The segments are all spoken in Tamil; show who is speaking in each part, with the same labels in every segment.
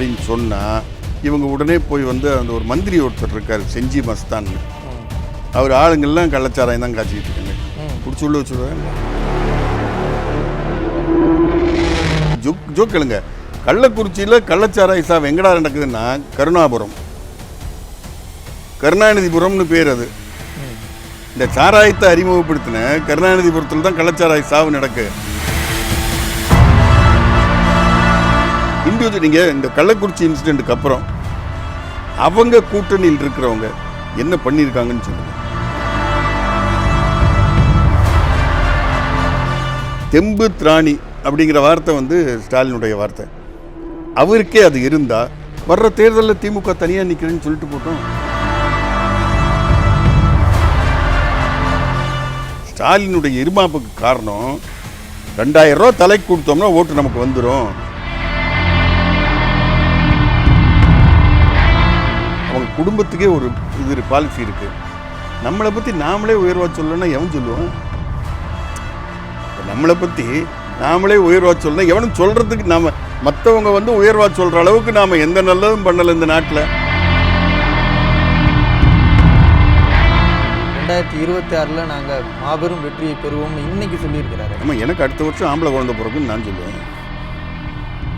Speaker 1: அப்படின்னு சொன்னால் இவங்க உடனே போய் வந்து அந்த ஒரு மந்திரி ஒருத்தர் இருக்கார் செஞ்சி மஸ்தான் அவர் ஆளுங்கள்லாம் கள்ளச்சாராயம் தான் காய்ச்சிக்கிட்டு இருக்காங்க. பிடிச்சி உள்ள வச்சுருவாங்க ஜோக் ஜோக்கலுங்க கள்ளக்குறிச்சியில் கள்ளச்சாராய சாவு எங்கடா நடக்குதுன்னா கருணாபுரம். கருணாநிதிபுரம்னு பேர் அது. இந்த சாராயத்தை அறிமுகப்படுத்தின கருணாநிதிபுரத்தில் தான் கள்ளச்சாராய சாவு நடக்கு. இண்டிவிஜுவல் நீங்கள் இந்த கள்ளக்குறிச்சி இன்சிடென்ட்டுக்கு அப்புறம் அவங்க கூட்டணியில் இருக்கிறவங்க என்ன பண்ணியிருக்காங்கன்னு சொல்லுங்கள் தெம்பு திராணி அப்படிங்கிற வார்த்தை வந்து ஸ்டாலினுடைய வார்த்தை. அவருக்கே அது இருந்தால் வர்ற தேர்தலில் திமுக தனியாக நிற்கிறேன்னு சொல்லிட்டு போட்டோம். ஸ்டாலினுடைய இருமாப்புக்கு காரணம் ரெண்டாயிரம் ரூபா தலைக்கு கொடுத்தோம்னா ஓட்டு நமக்கு வந்துடும் அவங்க குடும்பத்துக்கே ஒரு இது பாலிசி இருக்கு. நம்மளை பற்றி நாமளே உயர்வா சொல்லணும்னா எவன் சொல்லுவான்? இப்ப நம்மளை பற்றி நாமளே உயர்வா சொல்லணும் எவனும் சொல்கிறதுக்கு நாம மற்றவங்க வந்து உயர்வா சொல்கிற அளவுக்கு நாம் எந்த நல்லதும் பண்ணலை இந்த நாட்டில்.
Speaker 2: ரெண்டாயிரத்தி இருபத்தி ஆறில் நாங்கள் மாபெரும் வெற்றியை பெறுவோம்னு இன்னைக்கு சொல்லியிருக்கிறாரு.
Speaker 1: ஆமா எனக்கு அடுத்த வருஷம் ஆம்பளை குழந்தை பிறகுன்னு நான் சொல்லுவேன்.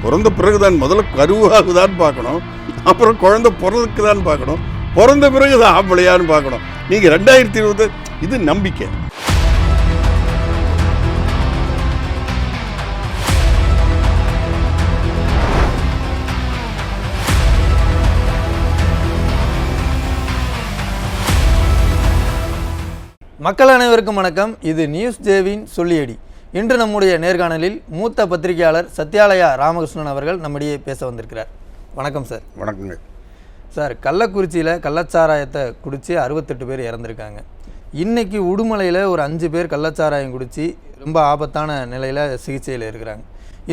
Speaker 1: பிறந்த பிறகுதான் முதல்ல கருவாகுதான்னு பார்க்கணும். அப்புறம் குழந்தை பிறகுக்கு தான் பார்க்கணும். பிறந்த பிறகு தான் ஆம்பளையான்னு பார்க்கணும். நீங்கள் ரெண்டாயிரத்தி இருபது இது நம்பிக்கை.
Speaker 2: மக்கள் அனைவருக்கும் வணக்கம். இது நியூஸ் ஜேவின் சொல்லியடி. இன்று நம்முடைய நேர்காணலில் மூத்த பத்திரிகையாளர் சத்யாலயா ராமகிருஷ்ணன் அவர்கள் நம்மிடையே பேச வந்திருக்கிறார். வணக்கம் சார்.
Speaker 1: வணக்கங்க.
Speaker 2: சார் கள்ளக்குறிச்சியில் கள்ளச்சாராயத்தை குடித்து அறுபத்தெட்டு பேர் இறந்துருக்காங்க. இன்னைக்கு உடுமலையில் ஒரு அஞ்சு பேர் கள்ளச்சாராயம் குடித்து ரொம்ப ஆபத்தான நிலையில் சிகிச்சையில் இருக்கிறாங்க.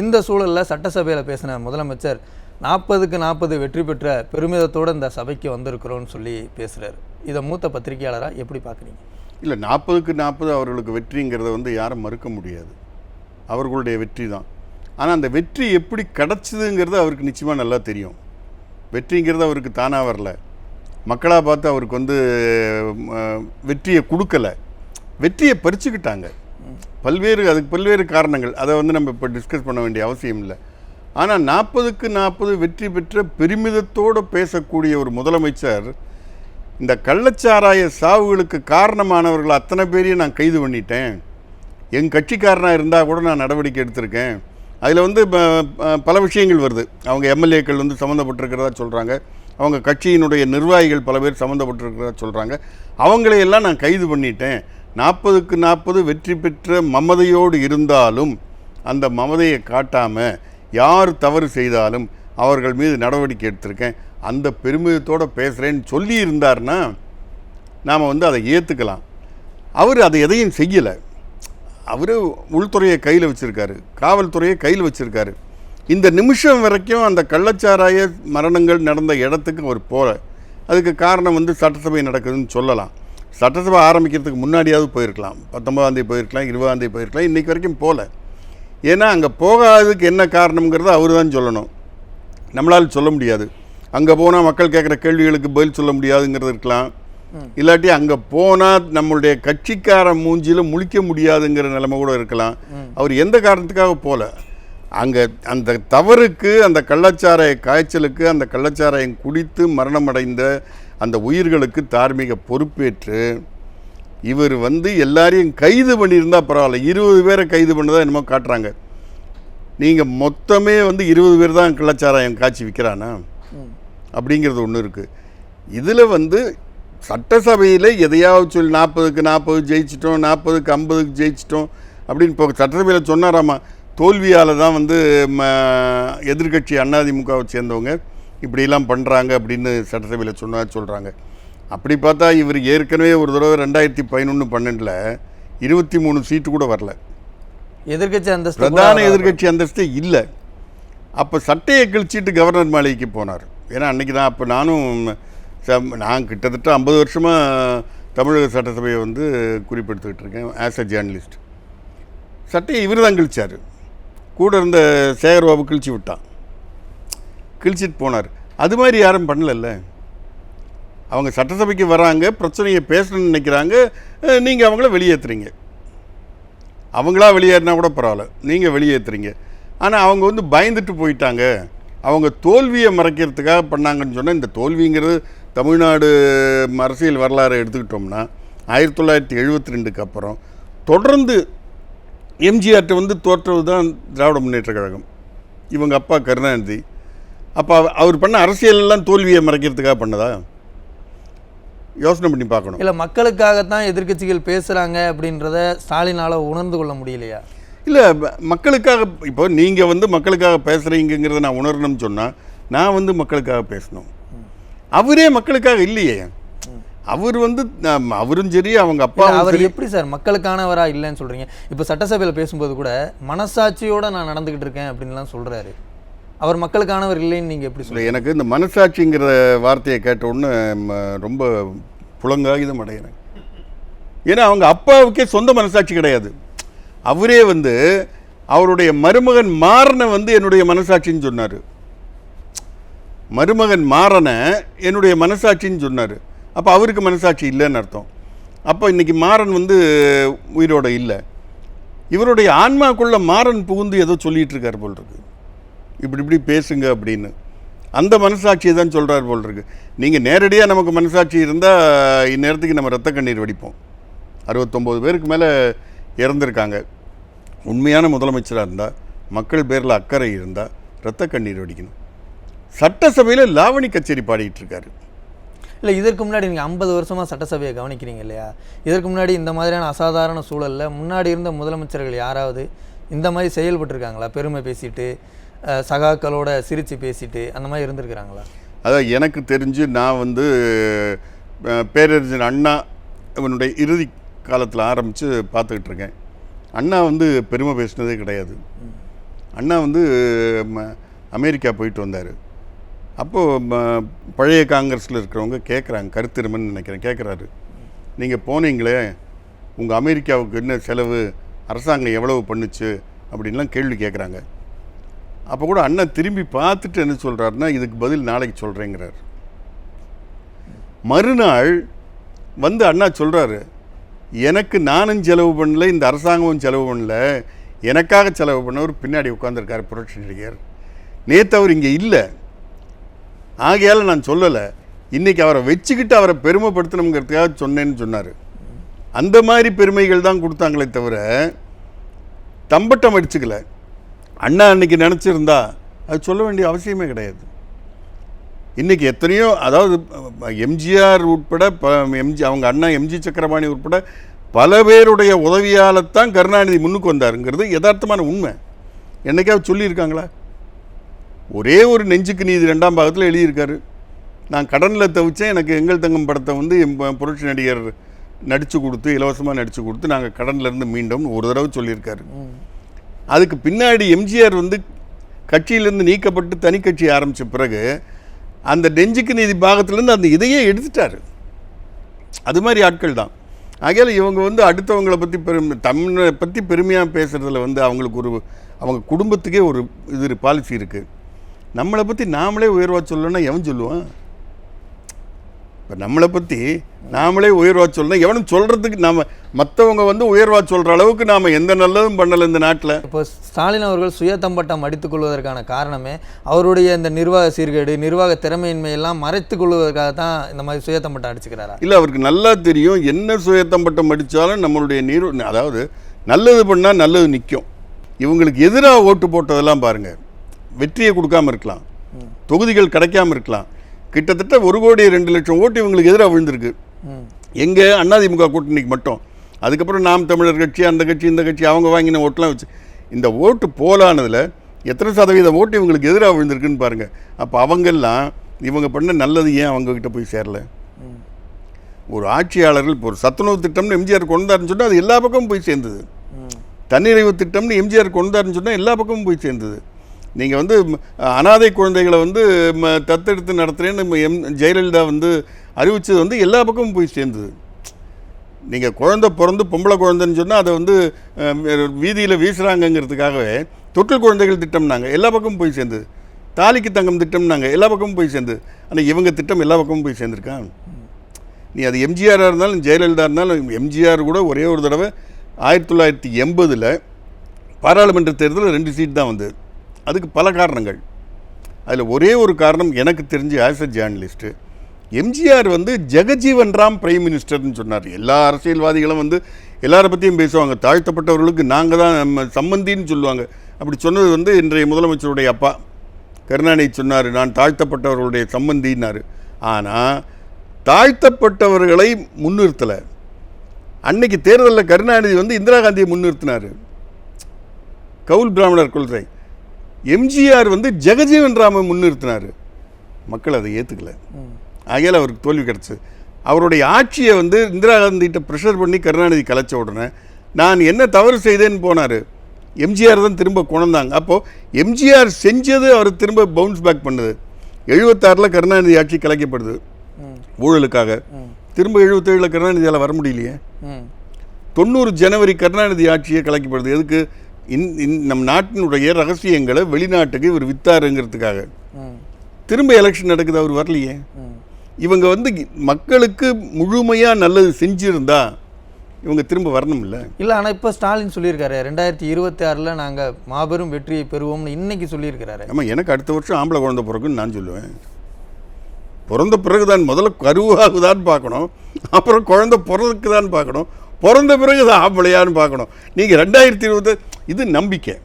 Speaker 2: இந்த சூழலில் சட்டசபையில் பேசின முதலமைச்சர் நாற்பதுக்கு நாற்பது வெற்றி பெற்ற பெருமிதத்தோடு இந்த சபைக்கு வந்திருக்கிறோன்னு சொல்லி பேசுகிறார் இதை மூத்த பத்திரிகையாளராக எப்படி பார்க்குறீங்க
Speaker 1: இல்லை நாற்பதுக்கு நாற்பது அவர்களுக்கு வெற்றிங்கிறத வந்து யாரும் மறுக்க முடியாது. அவர்களுடைய வெற்றி தான். ஆனால் அந்த வெற்றி எப்படி கிடச்சிதுங்கிறது அவருக்கு நிச்சயமாக நல்லா தெரியும். வெற்றிங்கிறது அவருக்கு தானாக வரல. மக்களாக பார்த்து அவருக்கு வந்து வெற்றியை கொடுக்கல. வெற்றியை பறிச்சுக்கிட்டாங்க. பல்வேறு அதுக்கு பல்வேறு காரணங்கள். அதை வந்து நம்ம இப்போ டிஸ்கஸ் பண்ண வேண்டிய அவசியம் இல்லை. ஆனால் நாற்பதுக்கு நாற்பது வெற்றி பெற்ற பெருமிதத்தோடு பேசக்கூடிய ஒரு முதலமைச்சர் இந்த கள்ளச்சாராய சாவுகளுக்கு காரணமானவர்கள் அத்தனை பேரையும் நான் கைது பண்ணிட்டேன். என் கட்சிக்காரனாக இருந்தால் கூட நான் நடவடிக்கை எடுத்திருக்கேன். அதில் வந்து ப- பல விஷயங்கள் வருது. அவங்க எம்எல்ஏக்கள் வந்து சம்மந்தப்பட்டிருக்கிறதா சொல்கிறாங்க அவங்க கட்சியினுடைய நிர்வாகிகள் பல பேர் சம்மந்தப்பட்டிருக்கிறதா சொல்கிறாங்க அவங்களையெல்லாம் நான் கைது பண்ணிட்டேன். நாற்பதுக்கு நாற்பது வெற்றி பெற்ற மமதையோடு இருந்தாலும் அந்த மமதையை காட்டாமல் யார் தவறு செய்தாலும் அவர்கள் மீது நடவடிக்கை எடுத்திருக்கேன். அந்த பெருமிதத்தோடு பேசுகிறேன்னு சொல்லி இருந்தார்னா நாம் வந்து அதை ஏற்றுக்கலாம் அவர் அதை எதையும் செய்யலை. அவர் உள்துறையை கையில் வச்சுருக்காரு. காவல்துறையை கையில் வச்சுருக்காரு. இந்த நிமிஷம் வரைக்கும் அந்த கள்ளச்சாராய மரணங்கள் நடந்த இடத்துக்கு அவர் போகல அதுக்கு காரணம் வந்து சட்டசபை நடக்குதுன்னு சொல்லலாம். சட்டசபை ஆரம்பிக்கிறதுக்கு முன்னாடியாவது போயிருக்கலாம். பத்தொன்பதாந்தேதி போயிருக்கலாம் இருபதாந்தேதி போயிருக்கலாம் இன்றைக்கி வரைக்கும் போகல ஏன்னா அங்கே போகாததுக்கு என்ன காரணங்கிறத அவர் தான் சொல்லணும். நம்மளால் சொல்ல முடியாது. அங்கே போனால் மக்கள் கேட்குற கேள்விகளுக்கு பதில் சொல்ல முடியாதுங்கிறது இருக்கலாம். இல்லாட்டி அங்கே போனால் நம்மளுடைய கட்சிக்கார மூஞ்சியில் முழிக்க முடியாதுங்கிற நிலைமை கூட இருக்கலாம். அவர் எந்த காரணத்துக்காக போகல அங்கே அந்த தவறுக்கு அந்த கள்ளச்சாராய காய்ச்சலுக்கு அந்த கள்ளச்சாராயம் குடித்து மரணமடைந்த அந்த உயிர்களுக்கு தார்மீக பொறுப்பேற்று இவர் வந்து எல்லாரையும் கைது பண்ணியிருந்தால் பரவாயில்ல. இருபது பேரை கைது பண்ணதான் என்னமோ காட்டுறாங்க. நீங்கள் மொத்தமே வந்து இருபது பேர் தான் கள்ளச்சாராயம் காய்ச்சி விற்கிறானா அப்படிங்கிறது ஒன்று இருக்குது இதில் வந்து சட்டசபையில் எதையாவது சொல்லி நாற்பதுக்கு நாற்பது ஜெயிச்சிட்டோம் நாற்பதுக்கு ஐம்பதுக்கு ஜெயிச்சிட்டோம் அப்படின்னு இப்போ சட்டசபையில் சொன்னாராமா? தோல்வியால் தான் வந்து ம எதிர்கட்சி அதிமுகவை சேர்ந்தவங்க இப்படிலாம் பண்ணுறாங்க அப்படின்னு சட்டசபையில் சொன்னா சொல்கிறாங்க அப்படி பார்த்தா இவர் ஏற்கனவே ஒரு தடவை ரெண்டாயிரத்தி பதினொன்று பன்னெண்டில் இருபத்தி மூணு சீட்டு கூட வரல.
Speaker 2: எதிர்க்கட்சி அந்தஸ்து
Speaker 1: பிரதான
Speaker 2: அவர்
Speaker 1: எதிர்க்கட்சி அந்தஸ்தே இல்லை. அப்போ சட்டையை கிழிச்சிட்டு கவர்னர் மாளிகைக்கு போனார். ஏன்னா அன்றைக்கி தான் அப்போ நானும் ச- நான் கிட்டத்தட்ட ஐம்பது வருஷமாக தமிழக சட்டசபையை வந்து குறிப்பிடுத்துக்கிட்டு இருக்கேன் ஆஸ் அ ஜேர்னலிஸ்ட் சட்டையை இவர் தான் கிழிச்சார். கூட இருந்த சேகர் பாபு கிழிச்சு விட்டான். கிழிச்சிட்டு போனார். அது மாதிரி யாரும் பண்ணலல்ல. அவங்க சட்டசபைக்கு வராங்க பிரச்சனையை பேசணும்னு நினைக்கிறாங்க நீங்கள் அவங்கள வெளியேற்றுறீங்க அவங்களா வெளியேறினா கூட பரவாயில்ல. நீங்கள் வெளியேற்றுறீங்க ஆனால் அவங்க வந்து பயந்துட்டு போயிட்டாங்க. அவங்க தோல்வியை மறைக்கிறதுக்காக பண்ணாங்கன்னு சொன்னால் இந்த தோல்விங்கிறது தமிழ்நாடு அரசியல் வரலாறு எடுத்துக்கிட்டோம்னா ஆயிரத்தி தொள்ளாயிரத்தி எழுபத்தி ரெண்டுக்கு அப்புறம் தொடர்ந்து எம்ஜிஆர்ட்ட வந்து தோற்றது தான் திராவிட முன்னேற்ற கழகம். இவங்க அப்பா கருணாநிதி. அப்போ அவர் பண்ண அரசியலெல்லாம் தோல்வியை மறைக்கிறதுக்காக பண்ணதா? யோசனை பண்ணி பார்க்கணும்.
Speaker 2: இல்லை மக்களுக்காகத்தான் எதிர்க்கட்சிகள் பேசுகிறாங்க அப்படின்றத ஸ்டாலினால் உணர்ந்து கொள்ள முடியலையா?
Speaker 1: இல்லை மக்களுக்காக இப்போ நீங்கள் வந்து மக்களுக்காக பேசுகிறீங்கிறத நான் உணரணும்னு சொன்னால் நான் வந்து மக்களுக்காக பேசணும். அவரே மக்களுக்காக இல்லையே. அவர் வந்து அவரும் சரி அவங்க அப்பா
Speaker 2: அவர் எப்படி சார் மக்களுக்கானவரா இல்லைன்னு சொல்றீங்க? இப்போ சட்டசபையில் பேசும்போது கூட மனசாட்சியோட நான் நடந்துகிட்டு இருக்கேன் அப்படின்லாம் சொல்றாரு. அவர் மக்களுக்கானவர் இல்லைன்னு நீங்க எப்படி சொல்றீங்க?
Speaker 1: எனக்கு இந்த மனசாட்சிங்கிற வார்த்தையை கேட்ட உடனே ரொம்ப புலங்காகிதம் அடைகிறேன் ஏன்னா அவங்க அப்பாவுக்கே சொந்த மனசாட்சி கிடையாது. அவரே வந்து அவருடைய மருமகன் மாறனை வந்து என்னுடைய மனசாட்சின்னு சொன்னார். மருமகன் மாறனை என்னுடைய மனசாட்சின்னு சொன்னார். அப்போ அவருக்கு மனசாட்சி இல்லைன்னு அர்த்தம். அப்போ இன்னைக்கு மாறன் வந்து உயிரோட இல்லை. இவருடைய ஆன்மாக்குள்ளே மாறன் புகுந்து ஏதோ சொல்லிட்டு இருக்கார் போல் இருக்கு. இப்படி இப்படி பேசுங்க அப்படின்னு. அந்த மனசாட்சியை தான் சொல்கிறார் போல் இருக்கு. நீங்கள் நேரடியாக நமக்கு மனசாட்சி இருந்தால் இந்நேரத்துக்கு நம்ம ரத்த கண்ணீர் வடிப்போம். அறுபத்தொம்போது பேருக்கு மேலே இறந்துருக்காங்க. உண்மையான முதலமைச்சராக இருந்தால் மக்கள் பேரில் அக்கறை இருந்தால் ரத்த கண்ணீர் வடிக்கணும். சட்டசபையில் லாவணி கச்சேரி பாடிட்டு இருக்காரு
Speaker 2: இல்லை இதற்கு முன்னாடி நீங்கள் ஐம்பது வருஷமா சட்டசபையை கவனிக்கிறீங்க இல்லையா? இதற்கு முன்னாடி இந்த மாதிரியான அசாதாரண சூழல்ல முன்னாடி இருந்த முதலமைச்சர்கள் யாராவது இந்த மாதிரி செயல்பட்டிருக்காங்களா? பெருமை பேசிட்டு சகாக்களோட சிரிச்சு பேசிட்டு அந்த மாதிரி இருந்திருக்கிறாங்களா?
Speaker 1: அதான் எனக்கு தெரிஞ்சு நான் வந்து பேரறிஞர் அண்ணா இவனுடைய இறுதி காலத்தில் ஆரம்பித்து பார்த்துக்கிட்டு இருக்கேன் அண்ணா வந்து பெருமை பேசினதே கிடையாது. அண்ணா வந்து ம, அமெரிக்கா போயிட்டு வந்தார். அப்போது பழைய காங்கிரஸில் இருக்கிறவங்க கேட்குறாங்க கருத்திருமன்னு நினைக்கிறேன் கேட்குறாரு நீங்கள் போனீங்களே உங்கள் அமெரிக்காவுக்கு என்ன செலவு அரசாங்கம் எவ்வளவு பண்ணுச்சு அப்படின்லாம் கேள்வி கேட்குறாங்க அப்போ கூட அண்ணன் திரும்பி பார்த்துட்டு என்ன சொல்கிறாருன்னா இதுக்கு பதில் நாளைக்கு சொல்கிறேங்கிறார் மறுநாள் வந்து அண்ணா சொல்கிறாரு எனக்கு நானும் செலவு பண்ணல இந்த அரசாங்கமும் செலவு பண்ணல. எனக்காக செலவு பண்ணவர் பின்னாடி உட்காந்துருக்கார் புரட்சி நடிகர். நேற்று அவர் இங்கே இல்லை. ஆகையால் நான் சொல்லலை. இன்றைக்கி அவரை வச்சுக்கிட்டு அவரை பெருமைப்படுத்தணுங்கிறதுக்காக சொன்னேன்னு சொன்னார். அந்த மாதிரி பெருமைகள் தான் கொடுத்தாங்களே தவிர தம்பட்டம் அடிச்சுக்கல. அண்ணா அன்னைக்கு நினச்சிருந்தா அது சொல்ல வேண்டிய அவசியமே கிடையாது. இன்றைக்கி எத்தனையோ அதாவது எம்ஜிஆர் உட்பட ப எம்ஜி அவங்க அண்ணா எம்ஜி சக்கரபாணி உட்பட பல பேருடைய உதவியால்தான் கருணாநிதி முன்னுக்கு வந்தாருங்கிறது யதார்த்தமான உண்மை. என்னைக்காவது சொல்லியிருக்காங்களா? ஒரே ஒரு நெஞ்சுக்கு நீதி ரெண்டாம் பாகத்தில் எழுதியிருக்காரு. நான் கடனில் தவிச்சேன் எனக்கு எங்கள் தங்கம் படத்தை வந்து எம் ப- புரட்சி நடிகர் நடித்து கொடுத்து இலவசமாக நடித்து கொடுத்து நாங்கள் கடன்ல இருந்து மீண்டோம்னு ஒரு தடவை சொல்லியிருக்காரு. அதுக்கு பின்னாடி எம்ஜிஆர் வந்து கட்சியிலேருந்து நீக்கப்பட்டு தனி கட்சி ஆரம்பித்த பிறகு அந்த நெஞ்சுக்கு நீதி பாகத்துலேருந்து அந்த இதையே எடுத்துட்டாரு. அது மாதிரி ஆட்கள் தான். ஆகையால் இவங்க வந்து அடுத்தவங்களை பற்றி பெருமை தமிழை பற்றி பெருமையாக பேசுகிறதுல வந்து அவங்களுக்கு ஒரு அவங்க குடும்பத்துக்கே ஒரு இது பாலிசி இருக்குது நம்மளை பற்றி நாமளே உயர்வாக சொல்லணும்னா எவன் சொல்லுவான்? இப்போ நம்மளை பற்றி நாமளே உயர்வா சொல்லணும் எவனும் சொல்கிறதுக்கு நாம் மற்றவங்க வந்து உயர்வா சொல்கிற அளவுக்கு நாம் எந்த நல்லதும் பண்ணலை இந்த நாட்டில்.
Speaker 2: இப்போ ஸ்டாலின் அவர்கள் சுயதம்பட்டம் அடித்துக் கொள்வதற்கான காரணமே அவருடைய இந்த நிர்வாக சீர்கேடு நிர்வாக திறமையின்மை எல்லாம் மறைத்துக் கொள்வதற்காக தான் இந்த மாதிரி சுயதம்பட்டம் அடிச்சுக்கிறாரா?
Speaker 1: இல்லை அவருக்கு நல்லா தெரியும் என்ன சுயத்தம்பட்டம் அடித்தாலும் நம்மளுடைய நீர் அதாவது நல்லது பண்ணால் நல்லது நிற்கும் இவங்களுக்கு எதிராக ஓட்டு போட்டதெல்லாம் பாருங்கள் வெற்றியை கொடுக்காம இருக்கலாம். தொகுதிகள் கிடைக்காம இருக்கலாம். கிட்டத்தட்ட ஒரு கோடி ரெண்டு லட்சம் ஓட்டு இவங்களுக்கு எதிராக விழுந்திருக்கு. எங்கே அதிமுக கூட்டணிக்கு மட்டும். அதுக்கப்புறம் நாம் தமிழர் கட்சி அந்த கட்சி இந்த கட்சி அவங்க வாங்கின ஓட்டெலாம் வச்சு இந்த ஓட்டு போலானதில் எத்தனை சதவீத ஓட்டு இவங்களுக்கு எதிராக விழுந்திருக்குன்னு பாருங்கள் அப்போ அவங்கெல்லாம் இவங்க பண்ண நல்லது ஏன் அவங்கக்கிட்ட போய் சேரல? ஒரு ஆட்சியாளர்கள் இப்போ ஒரு சத்துணவு திட்டம்னு எம்ஜிஆர் கொண்டாருன்னு சொன்னால் அது எல்லா பக்கமும் போய் சேர்ந்தது. தன்னிறைவு திட்டம்னு எம்ஜிஆர் கொண்டாருன்னு சொன்னால் எல்லா பக்கமும் போய் சேர்ந்தது. நீங்கள் வந்து அனாதை குழந்தைகளை வந்து ம, தத்தெடுத்து நடத்துகிறேன்னு எம் ஜெயலலிதா வந்து அறிவிச்சது வந்து எல்லா பக்கமும் போய் சேர்ந்தது. நீங்கள் குழந்தை பிறந்து பொம்பளை குழந்தைன்னு சொன்னால் அதை வந்து வீதியில் வீசுகிறாங்கங்கிறதுக்காகவே தொற்று குழந்தைகள் திட்டம்னாங்க. எல்லா பக்கமும் போய் சேர்ந்தது. தாலிக்கு தங்கம் திட்டம்னாங்க. எல்லா பக்கமும் போய் சேர்ந்து ஆனால் இவங்க திட்டம் எல்லா பக்கமும் போய் சேர்ந்துருக்கான் நீ அது எம்ஜிஆராக இருந்தாலும் ஜெயலலிதா இருந்தாலும் எம்ஜிஆர் கூட ஒரே ஒரு தடவை ஆயிரத்தி தொள்ளாயிரத்தி எண்பதில் பாராளுமன்ற தேர்தலில் ரெண்டு சீட் தான் வந்தது. அதுக்கு பல காரணங்கள். அதில் ஒரே ஒரு காரணம் எனக்கு தெரிஞ்சு ஆஸ் அ ஜேர்னலிஸ்ட்டு எம்ஜிஆர் வந்து ஜெகஜீவன் ராம் பிரைம் மினிஸ்டர்னு சொன்னார். எல்லா அரசியல்வாதிகளும் வந்து எல்லாரை பற்றியும் பேசுவாங்க. தாழ்த்தப்பட்டவர்களுக்கு நாங்கள் தான் நம்ம சம்மந்தின்னு சொல்லுவாங்க. அப்படி சொன்னது வந்து இன்றைய முதலமைச்சருடைய அப்பா. கருணாநிதி சொன்னார் நான் தாழ்த்தப்பட்டவர்களுடைய சம்பந்தின்னார். ஆனால் தாழ்த்தப்பட்டவர்களை முன்னிறுத்தலை. அன்னைக்கு தேர்தலில் கருணாநிதி வந்து இந்திரா காந்தியை முன்னிறுத்தினார். கவுல் பிராமணர் கொள்கை. எம்ஜிஆர் வந்து ஜெகஜீவன் ராமை முன்னிறுத்தினார். மக்கள் அதை ஏற்றுக்கல ஆகையால் அவருக்கு தோல்வி கிடச்சி. அவருடைய ஆட்சியை வந்து இந்திரா காந்திகிட்ட ப்ரெஷர் பண்ணி கருணாநிதி கலைச்ச உடனே நான் என்ன தவறு செய்தேன்னு போனார். எம்ஜிஆர் தான் திரும்ப கொண்டாங்க அப்போது எம்ஜிஆர் செஞ்சது அவர் திரும்ப பவுன்ஸ் பேக் பண்ணுது. எழுபத்தாறில் கருணாநிதி ஆட்சி கலைக்கப்படுது. ஊழலுக்காக. திரும்ப எழுபத்தேழில் கருணாநிதியால் வர முடியலையே. தொண்ணூறு ஜனவரி கருணாநிதி ஆட்சியை கலைக்கப்படுது. எதுக்கு? இன் நம் நாட்டினுடைய ரகசியங்களை வெளிநாட்டுக்கு இவர் வித்தாருங்கிறதுக்காக. திரும்ப எலெக்ஷன் நடக்குது அவர் வரலையே? இவங்க வந்து மக்களுக்கு முழுமையாக நல்லது செஞ்சிருந்தா இவங்க திரும்ப வரணும் இல்லை
Speaker 2: இல்லை ஆனால் இப்போ ஸ்டாலின் சொல்லியிருக்காரு ரெண்டாயிரத்தி இருபத்தி ஆறில் நாங்கள் மாபெரும் வெற்றியை பெறுவோம்னு இன்னைக்கு சொல்லியிருக்கிறாரு.
Speaker 1: ஆமாம் எனக்கு அடுத்த வருஷம் ஆம்பளை குழந்தை பிறகுன்னு நான் சொல்லுவேன். பிறந்த பிறகு தான் முதல்ல கருவாகுதான்னு பார்க்கணும் அப்புறம் குழந்தை பிறகுக்கு தான் பார்க்கணும். பிறந்த பிறகு தான் ஆம்பளையான்னு பார்க்கணும். நீங்கள் ரெண்டாயிரத்தி இருபது இது நம்பிக்கை.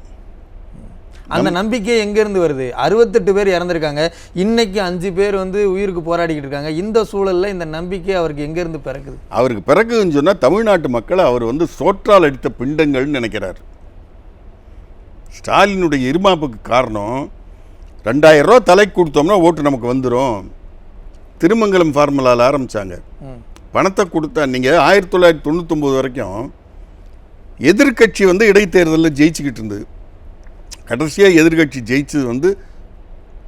Speaker 2: அந்த நம்பிக்கை எங்கேருந்து வருது? அறுபத்தெட்டு பேர் இறந்துருக்காங்க. இன்னைக்கு அஞ்சு பேர் வந்து உயிருக்கு போராடிக்கிட்டு இருக்காங்க. இந்த சூழல்ல இந்த நம்பிக்கை அவருக்கு எங்கேருந்து பிறக்குது?
Speaker 1: அவருக்கு பிறகுன்னு சொன்னால் தமிழ்நாட்டு மக்களை அவர் வந்து சோற்றால் அடித்த பிண்டங்கள்னு நினைக்கிறார். ஸ்டாலினுடைய இருமாப்புக்கு காரணம் ரெண்டாயிரம் ரூபா தலைக்கு கொடுத்தோம்னா ஓட்டு நமக்கு வந்துடும் திருமங்கலம் ஃபார்முலாவில் ஆரம்பித்தாங்க பணத்தை கொடுத்தா நீங்கள் ஆயிரத்தி தொள்ளாயிரத்தி தொண்ணூத்தொம்பது வரைக்கும் எதிர்க்கட்சி வந்து இடைத்தேர்தலில் ஜெயிச்சுக்கிட்டு இருந்தது. கடைசியாக எதிர்க்கட்சி ஜெயிச்சது வந்து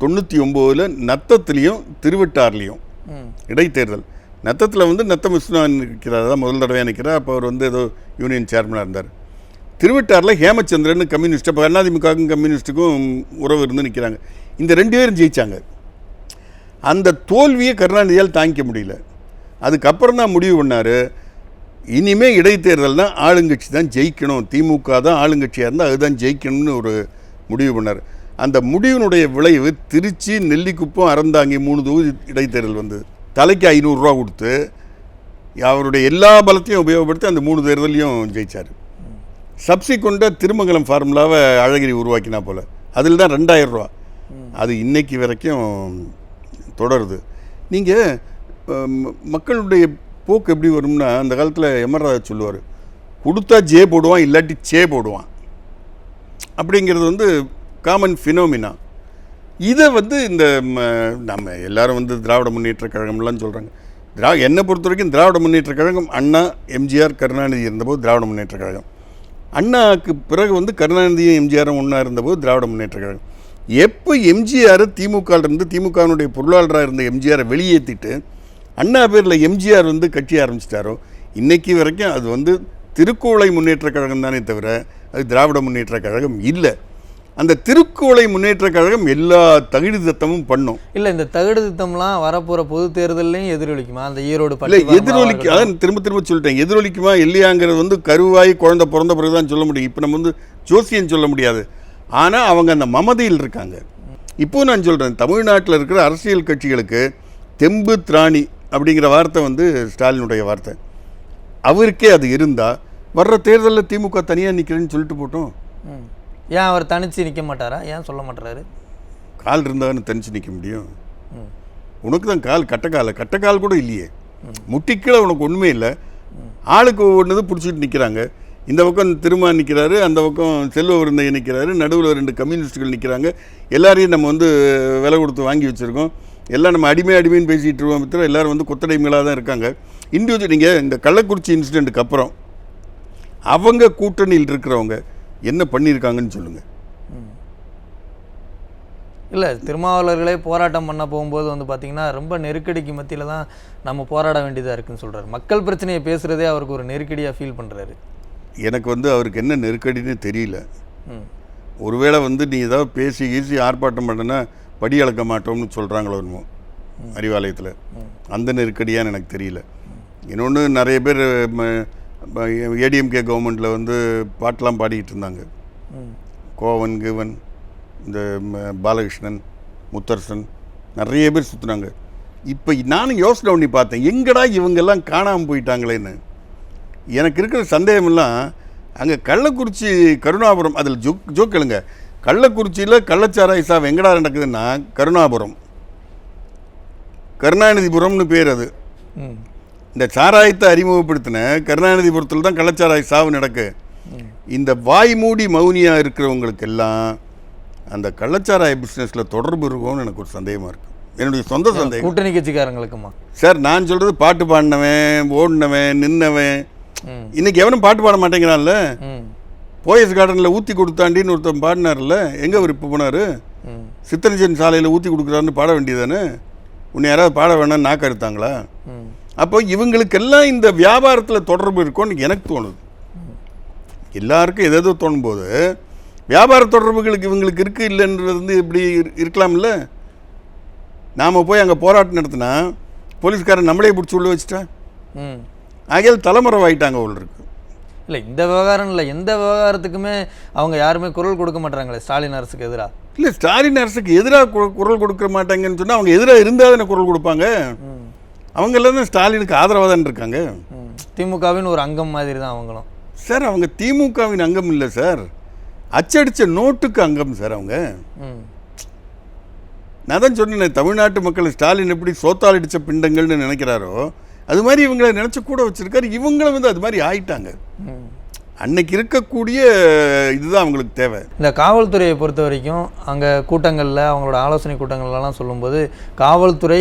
Speaker 1: தொண்ணூற்றி ஒம்போதில் நத்தத்துலேயும் திருவட்டார்லேயும் இடைத்தேர்தல். நத்தத்தில் வந்து நத்தம் விஸ்வநாதன் நிற்கிறார் தான் முதல் தடவையாக நிற்கிறார் அப்போ அவர் வந்து ஏதோ யூனியன் சேர்மனாக இருந்தார். திருவட்டாரில் ஹேமச்சந்திரன் கம்யூனிஸ்ட் அப்போ அதிமுகவுக்கும் கம்யூனிஸ்ட்டுக்கும் உறவு இருந்து நிற்கிறாங்க. இந்த ரெண்டு பேரும் ஜெயிச்சாங்க. அந்த தோல்வியை கருணாநிதியால் தாங்கிக்க முடியல. அதுக்கப்புறம் தான் முடிவு பண்ணார். இனிமேல் இடைத்தேர்தல் தான் ஆளுங்கட்சி தான் ஜெயிக்கணும். திமுக தான் ஆளுங்கட்சியாக இருந்தால் அதுதான் ஜெயிக்கணும்னு ஒரு முடிவு பண்ணார். அந்த முடிவினுடைய விளைவு திருச்சி நெல்லிக்குப்பம் அறந்தாங்கி மூணு தொகுதி இடைத்தேர்தல் வந்தது. தலைக்கு ஐநூறுரூவா கொடுத்து அவருடைய எல்லா பலத்தையும் உபயோகப்படுத்தி அந்த மூணு தேர்தலையும் ஜெயிச்சார். சப்சிக்வெண்ட்டாக திருமங்கலம் ஃபார்முலாவை அழகிரி உருவாக்கினா போல். அதில் தான் ரெண்டாயிரம் ரூபா. அது இன்னைக்கு வரைக்கும் தொடருது. நீங்கள் மக்களுடைய போக்கு எப்படி வரும்னா அந்த காலத்தில் எமர்ராஜ் சொல்லுவார் கொடுத்தா ஜே போடுவான் இல்லாட்டி சே போடுவான். அப்படிங்கிறது வந்து காமன் ஃபினோமினா இதை வந்து இந்த ம, நம்ம எல்லாரும் வந்து திராவிட முன்னேற்ற கழகம்லாம் சொல்கிறாங்க திரா என்னை பொறுத்த வரைக்கும் திராவிட முன்னேற்ற கழகம் அண்ணா எம்ஜிஆர் கருணாநிதி இருந்தபோது திராவிட முன்னேற்ற கழகம். அண்ணாவுக்கு பிறகு வந்து கருணாநிதியும் எம்ஜிஆரும் ஒன்றா இருந்தபோது திராவிட முன்னேற்ற கழகம். எப்போ எம்ஜிஆர் திமுக இருந்து திமுகவினுடைய பொருளாளராக இருந்த எம்ஜிஆரை வெளியேற்றிட்டு அண்ணா பேரில் எம்ஜிஆர் வந்து கட்சி ஆரம்பிச்சிட்டாரோ இன்னைக்கு வரைக்கும் அது வந்து திருக்கோளை முன்னேற்ற கழகம் தானே தவிர அது திராவிட முன்னேற்ற கழகம் இல்லை. அந்த திருக்கோளை முன்னேற்ற கழகம் எல்லா தகுதி தத்தமும் பண்ணும்.
Speaker 2: இல்லை இந்த தகுடு திட்டம்லாம் வரப்போகிற பொது தேர்தல்லையும் எதிரொலிக்குமா? அந்த ஈரோடு
Speaker 1: இல்லை எதிரொலிக்கு அதான் திரும்ப திரும்ப சொல்லிட்டேன். எதிரொலிக்குமா இல்லையாங்கிறது வந்து கருவாய் குழந்தை பிறந்த பிறகு தான் சொல்ல முடியும். இப்போ நம்ம வந்து ஜோசியம் சொல்ல முடியாது. ஆனால் அவங்க அந்த மமதையில் இருக்காங்க. இப்போ நான் சொல்கிறேன் தமிழ்நாட்டில் இருக்கிற அரசியல் கட்சிகளுக்கு தெம்பு திராணி அப்படிங்கிற வார்த்தை வந்து ஸ்டாலினுடைய வார்த்தை. அவருக்கே அது இருந்தால் வர்ற தேர்தலில் திமுக தனியாக நிற்கிறேன்னு சொல்லிட்டு போட்டோம்.
Speaker 2: ஏன் அவர் தனிச்சு நிற்க மாட்டாரா? ஏன் சொல்ல மாட்டாரு
Speaker 1: கால் இருந்தான்னு தனிச்சு நிற்க முடியும். உனக்கு தான் கால் கட்டக்கால கட்டக்கால் கூட இல்லையே. முட்டிக்கீழே உனக்கு ஒன்றுமே இல்லை. ஆளுக்கு ஒவ்வொன்று பிடிச்சிட்டு நிற்கிறாங்க இந்த பக்கம் திருமா நிற்கிறாரு அந்த பக்கம் செல்வ விருந்தைய நிற்கிறாரு நடுவில் ரெண்டு கம்யூனிஸ்ட்டுகள் நிற்கிறாங்க எல்லாரையும் நம்ம வந்து விலை கொடுத்து வாங்கி வச்சுருக்கோம். எல்லாம் நம்ம அடிமை அடிமைன்னு பேசிகிட்டு இருக்கோம் தவிர எல்லாரும் வந்து கொத்தடைமைகளாக தான் இருக்காங்க இண்டிவிஜுவல் நீங்கள் இந்த கள்ளக்குறிச்சி இன்சிடெண்ட்டுக்கு அப்புறம் அவங்க கூட்டணியில் இருக்கிறவங்க என்ன பண்ணியிருக்காங்கன்னு சொல்லுங்கள்
Speaker 2: இல்லை திருமாவளவர்களே போராட்டம் பண்ண போகும்போது வந்து பார்த்தீங்கன்னா ரொம்ப நெருக்கடிக்கு மத்தியில் தான் நம்ம போராட வேண்டியதாக இருக்குன்னு சொல்கிறாரு மக்கள் பிரச்சனையை பேசுகிறதே அவருக்கு ஒரு நெருக்கடியாக ஃபீல் பண்ணுறாரு
Speaker 1: எனக்கு வந்து அவருக்கு என்ன நெருக்கடின்னு தெரியல.
Speaker 2: ம்.
Speaker 1: ஒருவேளை வந்து நீ ஏதாவது பேசி கீசி ஆர்ப்பாட்டம் பண்ணனா படி அளக்க மாட்டோம்னு சொல்கிறாங்களோ என்னமோ அறிவாலயத்தில். அந்த நெருக்கடியான்னு எனக்கு தெரியல. இன்னொன்று நிறைய பேர் ஏடிஎம்கே கவர்மெண்ட்டில் வந்து பாட்டெலாம் பாடிக்கிட்டு இருந்தாங்க. கோவன் கிவன் இந்த ம, பாலகிருஷ்ணன் முத்தரசன் நிறைய பேர் சுற்றுனாங்க இப்போ நானும் யோசனை பண்ணி பார்த்தேன் எங்கடா இவங்கெல்லாம் காணாமல் போயிட்டாங்களேன்னு. எனக்கு இருக்கிற சந்தேகமெல்லாம் அங்கே கள்ளக்குறிச்சி கருணாபுரம் அதில் ஜோக் ஜோக்கலுங்க கள்ளக்குறிச்சியில் கள்ளச்சாராய சாவு எங்கடா நடக்குதுன்னா கருணாபுரம். கருணாநிதிபுரம்னு பேர் அது. இந்த சாராயத்தை அறிமுகப்படுத்தின கருணாநிதிபுரத்தில் தான் கள்ளச்சாராய சாவு நடக்கு. இந்த வாய் மூடி மௌனியாக இருக்கிறவங்களுக்கெல்லாம் அந்த கள்ளச்சாராய பிஸ்னஸில் தொடர்பு இருக்கும்னு எனக்கு ஒரு சந்தேகமாக இருக்குது என்னுடைய சொந்த சந்தேகம்.
Speaker 2: கூட்டணி கட்சிக்காரங்களுக்குமா?
Speaker 1: சார் நான் சொல்கிறது பாட்டு பாடினவன் ஓடினவன் நின்னவன். இன்னைக்கு எவனும் பாட்டு பாட மாட்டேங்கிறான்ல? போயஸ் கார்டனில் ஊற்றி கொடுத்தாண்டின்னு ஒருத்தன் பாடினார்ல எங்கே அவர் இப்போ போனார்? சித்தரஞ்சன் சாலையில் ஊற்றி கொடுக்குறாருன்னு பாட வேண்டியதானே? உன்னை யாராவது பாட வேணாம்னு நாக்க எடுத்தாங்களா? அப்போ இவங்களுக்கெல்லாம் இந்த வியாபாரத்தில் தொடர்பு இருக்கும்னு எனக்கு தோணுது. எல்லாருக்கும் எதேதோ தோணும்போது வியாபார தொடர்புகளுக்கு இவங்களுக்கு இருக்கு இல்லைன்றது வந்து இப்படி இரு- இருக்கலாம்ல? நாம் போய் அங்கே போராட்டம் நடத்தினா போலீஸ்காரன் நம்மளே பிடிச்சி உள்ள வச்சுட்டா? ஆகையால் தலைமுறை ஆயிட்டாங்க உள்ள இருக்கு.
Speaker 2: இல்லை இந்த விவகாரம் இல்லை எந்த விவகாரத்துக்குமே அவங்க யாருமே குரல் கொடுக்க மாட்டாங்களே ஸ்டாலின் அரசுக்கு எதிராக
Speaker 1: இல்லை ஸ்டாலின் அரசுக்கு எதிராக குரல் கொடுக்க மாட்டாங்கன்னு சொன்னால் அவங்க எதிராக இருந்தால் தானே குரல் கொடுப்பாங்க? அவங்க எல்லாம் தான் ஸ்டாலினுக்கு ஆதரவாக தான் இருக்காங்க?
Speaker 2: திமுகவின் ஒரு அங்கம் மாதிரி தான் அவங்களும்.
Speaker 1: சார் அவங்க திமுகவின் அங்கம் இல்லை சார். அச்சடித்த நோட்டுக்கு அங்கம் சார் அவங்க. நான் தான் சொன்னேன் தமிழ்நாட்டு மக்கள் ஸ்டாலின் எப்படி சோத்தால் அடித்த பிண்டங்கள்னு நினைக்கிறாரோ அது மாதிரி இவங்களை நினச்சி கூட வச்சிருக்காரு. இவங்களும் வந்து அது மாதிரி ஆயிட்டாங்க. அன்னைக்கு இருக்கக்கூடிய இதுதான் அவங்களுக்கு தேவை.
Speaker 2: இந்த காவல்துறையை பொறுத்த வரைக்கும் அங்கே கூட்டங்களில் அவங்களோட ஆலோசனை கூட்டங்கள்லாம் சொல்லும்போது காவல்துறை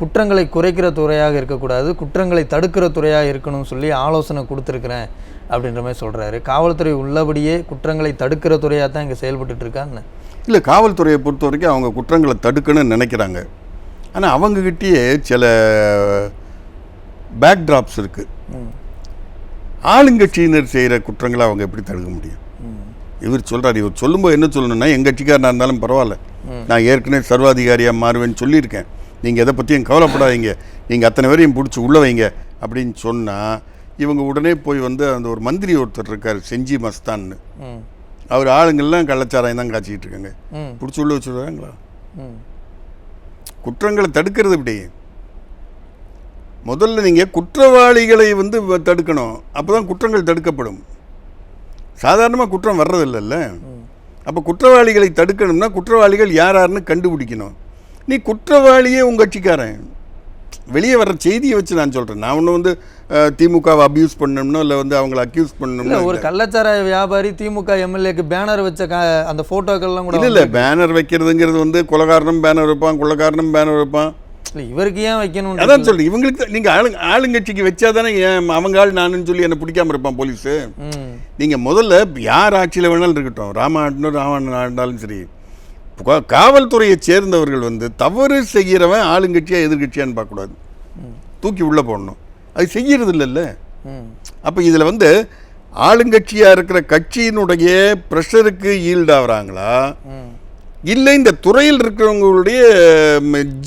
Speaker 2: குற்றங்களை குறைக்கிற துறையாக இருக்கக்கூடாது குற்றங்களை தடுக்கிற துறையாக இருக்கணும்னு சொல்லி ஆலோசனை கொடுத்துருக்குறேன் அப்படின்ற மாதிரி சொல்கிறாரு காவல்துறை உள்ளபடியே குற்றங்களை தடுக்கிற துறையாக தான் இங்கே செயல்பட்டுட்டு இருக்கான்னு.
Speaker 1: இல்லை காவல்துறையை பொறுத்த வரைக்கும் அவங்க குற்றங்களை தடுக்கணும்னு நினைக்கிறாங்க. ஆனால் அவங்கக்கிட்டேயே சில பேக்ட்ராப்ஸ் இருக்குது
Speaker 2: ம்
Speaker 1: ஆளுங்கட்சியினர் செய்கிற குற்றங்களை அவங்க எப்படி தடுக்க முடியும்? இவர் சொல்கிறார் இவர் சொல்லும்போது என்ன சொல்லணும்னா எங்கள் கட்சிக்காரனாக இருந்தாலும் பரவாயில்ல. நான் ஏற்கனவே சர்வாதிகாரியாக மாறுவேன்னு சொல்லியிருக்கேன். நீங்கள் எதை பற்றியும் கவலைப்படாதீங்க. நீங்கள் அத்தனை பேரையும் பிடிச்சி உள்ள வைங்க அப்படின்னு சொன்னால் இவங்க உடனே போய் வந்து அந்த ஒரு மந்திரி ஒருத்தர் இருக்கார் செஞ்சி மஸ்தான்னு. அவர் ஆளுங்கள்லாம் கள்ளச்சாராயம் தான் காய்ச்சிக்கிட்டு இருக்காங்க. பிடிச்சி உள்ள வச்சுருவாங்களா குற்றங்களை தடுக்கிறது இப்படி முதல்ல நீங்கள் குற்றவாளிகளை வந்து தடுக்கணும். அப்போ தான் குற்றங்கள் தடுக்கப்படும். சாதாரணமாக குற்றம் வர்றதில்லைல்ல. அப்போ குற்றவாளிகளை தடுக்கணும்னா குற்றவாளிகள் யார் யாருன்னு கண்டுபிடிக்கணும். நீ குற்றவாளியே உங்கள் கட்சிக்காரன். வெளியே வர்ற செய்தியை வச்சு நான் சொல்கிறேன் நான் ஒன்றும் வந்து திமுகவை அப்யூஸ் பண்ணணும்னோ இல்லை வந்து அவங்கள அக்யூஸ் பண்ணணும்னோ
Speaker 2: ஒரு கள்ளச்சாராய வியாபாரி திமுக எம்எல்ஏக்கு பேனர் வச்ச க அந்த ஃபோட்டோக்கள்லாம் கூட
Speaker 1: இல்லை பேனர் வைக்கிறதுங்கிறது வந்து கொலகாரனும் பேனர் வைப்பான் கொள்ளக்காரனும் பேனர் வைப்பான்.
Speaker 2: இவருக்கு ஏன் வைக்கணும்
Speaker 1: அதான் சொல்லு இவங்களுக்கு தான் நீங்கள் ஆளு ஆளுங்கட்சிக்கு வச்சாதானே ஏன் அவங்க ஆள் நானுன்னு சொல்லி என்னை பிடிக்காம இருப்பான் போலீஸு? நீங்கள் முதல்ல யார் ஆட்சியில் வேணாலும் இருக்கட்டும். ராம ஆண்டனும் ராவணன் ஆண்டாலும் சரி. காவல்துறையை சேர்ந்தவர்கள் வந்து தவறு செய்கிறவன் ஆளுங்கட்சியா எதிர்கட்சியான்னு பார்க்கக்கூடாது. தூக்கி உள்ளே போடணும். அது செய்கிறது இல்லைல்ல அப்போ இதில் வந்து ஆளுங்கட்சியாக இருக்கிற கட்சியினுடைய ப்ரெஷருக்கு ஈல்டாகிறாங்களா? இல்லை இந்த துறையில் இருக்கிறவங்களுடைய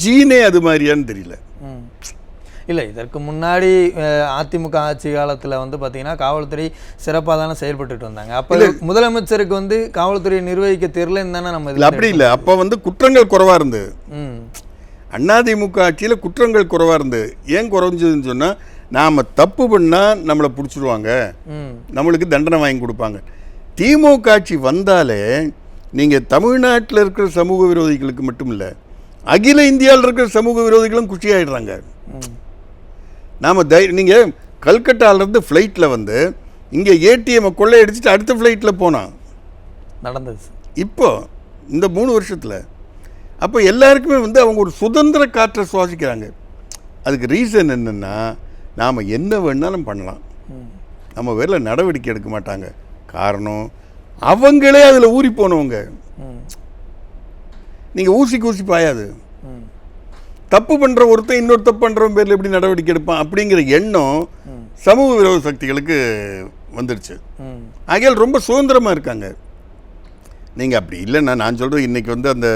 Speaker 1: ஜீனே அது மாதிரியான்னு தெரியல.
Speaker 2: ம். இல்லை இதற்கு முன்னாடி அதிமுக ஆட்சி காலத்தில் வந்து பார்த்தீங்கன்னா காவல்துறை சிறப்பாக தானே செயல்பட்டுட்டு வந்தாங்க. அப்போ முதலமைச்சருக்கு வந்து காவல்துறையை நிர்வகிக்க தெரியலன்னு தானே நம்ம
Speaker 1: இல்லை
Speaker 2: இதுல
Speaker 1: அப்படி இல்லை. அப்போ வந்து குற்றங்கள் குறைவாக இருந்தது.
Speaker 2: ம்.
Speaker 1: அதிமுக ஆட்சியில் குற்றங்கள் குறைவாக இருந்தது. ஏன் குறைஞ்சதுன்னு சொன்னால் நாம் தப்பு பண்ணால் நம்மளை பிடிச்சிருவாங்க.
Speaker 2: ம்.
Speaker 1: நம்மளுக்கு தண்டனை வாங்கி கொடுப்பாங்க. திமுக ஆட்சி வந்தாலே நீங்கள் தமிழ்நாட்டில் இருக்கிற சமூக விரோதிகளுக்கு மட்டும் இல்லை அகில இந்தியாவில் இருக்கிற சமூக விரோதிகளும் குஷியாயிடுறாங்க.
Speaker 2: ம்
Speaker 1: நாம் தை நீங்கள் கல்கட்டாவிலேருந்து ஃப்ளைட்டில் வந்து இங்கே ஏடிஎம்மை கொள்ளையடிச்சிட்டு அடுத்த ஃப்ளைட்டில் போனான்
Speaker 2: நடந்தது
Speaker 1: இப்போ இந்த மூணு வருஷத்தில் அப்போ எல்லாருக்குமே வந்து அவங்க ஒரு சுதந்திர காற்றை சுவாசிக்கிறாங்க. அதுக்கு ரீசன் என்னென்னா நாம் என்ன வேணாலும் பண்ணலாம். நம்ம பேரில் நடவடிக்கை எடுக்க மாட்டாங்க. காரணம் அவங்களே அதில் ஊறி போனவங்க. நீங்கள் ஊசிக்கு ஊசி பாயாது.
Speaker 2: ம்
Speaker 1: தப்பு பண்ணுற ஒருத்தன் இன்னொரு தப்பு பண்ணுறவன் பேரில் எப்படி நடவடிக்கை எடுப்பான் அப்படிங்கிற எண்ணம். சமூக விரோத சக்திகளுக்கு வந்துருச்சு. ஆகையால் ரொம்ப சுதந்திரமாக இருக்காங்க. நீங்கள் அப்படி இல்லைன்னா நான் சொல்கிறது இன்றைக்கி வந்து அந்த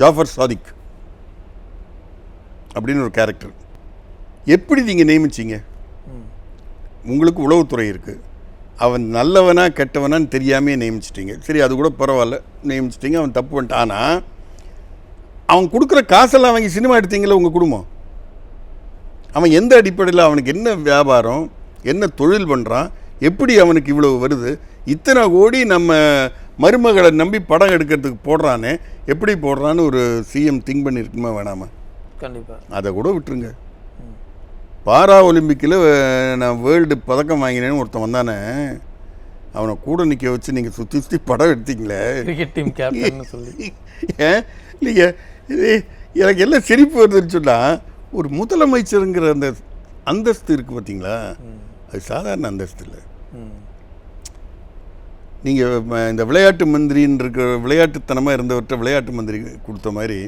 Speaker 1: ஜாஃபர் சாதிக் அப்படின்னு ஒரு கேரக்டர் எப்படி நீங்கள் நியமிச்சீங்க? உங்களுக்கு உளவுத்துறை இருக்குது அவன் நல்லவனா கெட்டவனான்னு தெரியாமே நியமிச்சிட்டீங்க. சரி அது கூட பரவாயில்ல நியமிச்சிட்டீங்க அவன் தப்பு பண்ணிட்டான். ஆனால் அவன் கொடுக்குற காசெல்லாம் வாங்கி சினிமா எடுத்தீங்களே உங்கள் குடும்பம்? அவன் எந்த அடிப்படையில் அவனுக்கு என்ன வியாபாரம் என்ன தொழில் பண்ணுறான் எப்படி அவனுக்கு இவ்வளவு வருது இத்தனை கோடி நம்ம மருமகளை நம்பி படம் எடுக்கிறதுக்கு போடுறானே எப்படி போடுறான்னு ஒரு சிஎம் திங்க் பண்ணியிருக்குமா வேணாமா?
Speaker 2: கண்டிப்பாக
Speaker 1: அதை கூட விட்டுருங்க. பாரா ஒலிம்பிக்கில் நான் வேர்ல்டு பதக்கம் வாங்கினேன்னு ஒருத்தன் வந்தானே அவனை கூட நிற்க வச்சு நீங்கள் சுற்றி சுற்றி படம் எடுத்தீங்களே.
Speaker 2: கிரிக்கெட் டீம் கேப்டன் சொல்லி.
Speaker 1: ஏன் இல்லைங்க இது எனக்கு எல்லாம் சிரிப்பு வருதுன்னு சொன்னால் ஒரு முதலமைச்சருங்கிற அந்த அந்தஸ்து இருக்குது பார்த்தீங்களா அது சாதாரண அந்தஸ்து இல்லை. நீங்கள் இந்த விளையாட்டு மந்திரின்னு இருக்கிற விளையாட்டுத்தனமாக இருந்தவர்கிட்ட விளையாட்டு மந்திரி கொடுத்த மாதிரி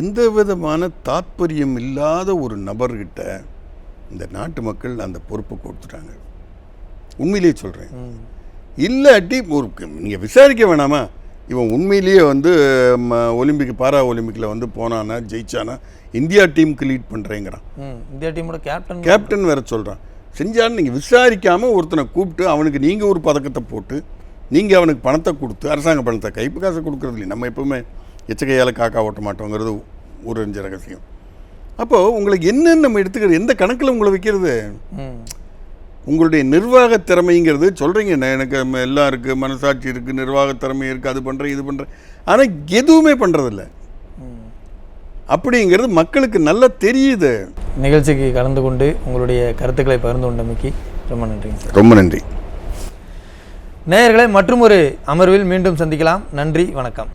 Speaker 1: எந்த விதமான தாத்பரியம் இல்லாத ஒரு நபர்கிட்ட இந்த நாட்டு மக்கள் அந்த பொறுப்பை கொடுத்துட்டாங்க. உண்மையிலேயே சொல்கிறேன் இல்லாட்டி ஒரு நீங்கள் விசாரிக்க வேணாமா? இவன் உண்மையிலேயே வந்து ஒலிம்பிக் பாரா ஒலிம்பிக்கில் வந்து போனானா ஜெயிச்சானா இந்தியா டீமுக்கு லீட் பண்ணுறேங்கிறான்
Speaker 2: இந்தியா டீமோட கேப்டன்
Speaker 1: கேப்டன் வேற சொல்கிறான் செஞ்சாலும் நீங்கள் விசாரிக்காமல் ஒருத்தனை கூப்பிட்டு அவனுக்கு நீங்கள் ஒரு பதக்கத்தை போட்டு நீங்கள் அவனுக்கு பணத்தை கொடுத்து அரசாங்க பணத்தை கைப்பு காசை கொடுக்குறது இல்லை. நம்ம எப்பவுமே எச்சகையால் காக்கா ஓட்ட மாட்டோங்கிறது ஊரறிஞ்ச ரகசியம். அப்போது உங்களுக்கு என்னன்னு நம்ம எடுத்துக்கிறது எந்த கணக்கில் உங்களை வைக்கிறது?
Speaker 2: ம்.
Speaker 1: உங்களுடைய நிர்வாக திறமைங்கிறது சொல்கிறீங்க எனக்கு எல்லாம் இருக்குது மனசாட்சி இருக்குது நிர்வாக திறமை இருக்குது அது பண்ணுறேன் இது பண்ணுறேன் ஆனால் எதுவுமே பண்ணுறதில்ல அப்படிங்கிறது மக்களுக்கு நல்லா தெரியுது.
Speaker 2: நிகழ்ச்சிக்கு கலந்து கொண்டு உங்களுடைய கருத்துக்களை பகிர்ந்து கொண்டமைக்கு ரொம்ப நன்றிங்க சார்.
Speaker 1: ரொம்ப நன்றி.
Speaker 2: நேயர்களை மற்றும் ஒரு அமர்வில் மீண்டும் சந்திக்கலாம். நன்றி வணக்கம்.